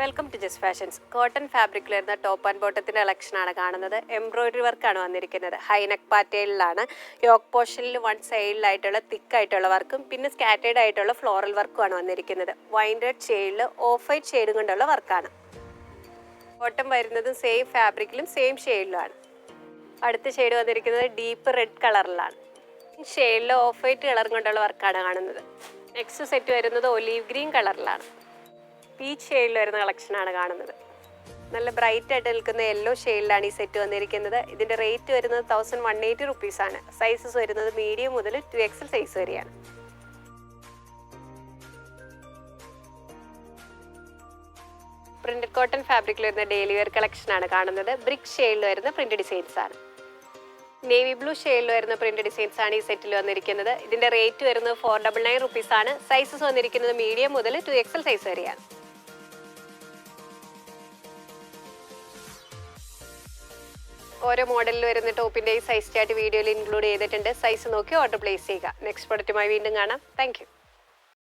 Welcome to Just Fashions cotton ഫാബ്രിക്കിൽ വരുന്ന top and ബോട്ടത്തിന്റെ കളക്ഷനാണ് കാണുന്നത്. എംബ്രോയിഡറി വർക്കാണ് വന്നിരിക്കുന്നത്. ഹൈനെക്ക് പാറ്റേണിലാണ് യോക്ക് പോർഷനിൽ വൺ സൈഡിലായിട്ടുള്ള തിക്കായിട്ടുള്ള വർക്കും പിന്നെ സ്കാറ്റേഡ് ആയിട്ടുള്ള ഫ്ലോറൽ വർക്കും ആണ് വന്നിരിക്കുന്നത്. വൈൻഡഡ് ഷെയ്ഡിൽ ഓഫ് വൈറ്റ് ഷെയ്ഡും കൊണ്ടുള്ള വർക്കാണ് ബോട്ടം വരുന്നത് സെയിം ഫാബ്രിക്കിലും സെയിം ഷെയ്ഡിലുമാണ് അടുത്ത ഷെയ്ഡ് വന്നിരിക്കുന്നത് ഡീപ്പ് റെഡ് കളറിലാണ് ഷെയ്ഡിൽ ഓഫ് വൈറ്റ് കളർ കൊണ്ടുള്ള വർക്കാണ് കാണുന്നത്. നെക്സ്റ്റ് സെറ്റ് വരുന്നത് ഒലീവ് ഗ്രീൻ കളറിലാണ് പീച്ച് ഷെയ്ഡിൽ വരുന്ന കളക്ഷനാണ് കാണുന്നത്. നല്ല ബ്രൈറ്റ് ആയിട്ട് നിൽക്കുന്ന യെല്ലോ ഷെയ്ഡിലാണ് ഈ സെറ്റ് വന്നിരിക്കുന്നത്. ഇതിന്റെ റേറ്റ് വരുന്നത് തൗസൻഡ് വൺ എയ്റ്റി റുപ്പീസാണ് സൈസസ് വരുന്നത് മീഡിയം മുതൽ ടു എക്സൽ സൈസ് വരെയാണ്. പ്രിന്റഡ് കോട്ടൺ ഫാബ്രിക്കിൽ വരുന്ന ഡെയിലി വെയർ കളക്ഷനാണ് കാണുന്നത്. ബ്രിക്ക് ഷെയ്ഡിൽ വരുന്ന പ്രിന്റ് ഡിസൈൻസ് ആണ്. നേവി ബ്ലൂ ഷെയ്ഡിൽ വരുന്ന പ്രിന്റ് ഡിസൈൻസ് ആണ് ഈ സെറ്റിൽ വന്നിരിക്കുന്നത്. ഇതിന്റെ റേറ്റ് വരുന്നത് ഫോർ ഡബിൾ നയൻ റുപ്പീസ് ആണ്. സൈസസ് വന്നിരിക്കുന്നത് മീഡിയം മുതൽ ടു എക്സൽ സൈസ് വരെയാണ്. ഓരോ മോഡലിൽ വരുന്ന ടോപ്പിന്റെ സൈസ് ചാർട്ട് വീഡിയോയിൽ ഇൻക്ലൂഡ് ചെയ്തിട്ടുണ്ട്. സൈസ് നോക്കി ഓർഡർ പ്ലേസ് ചെയ്യുക. നെക്സ്റ്റ് പ്രൊഡക്റ്റുമായി വീണ്ടും കാണാം. താങ്ക്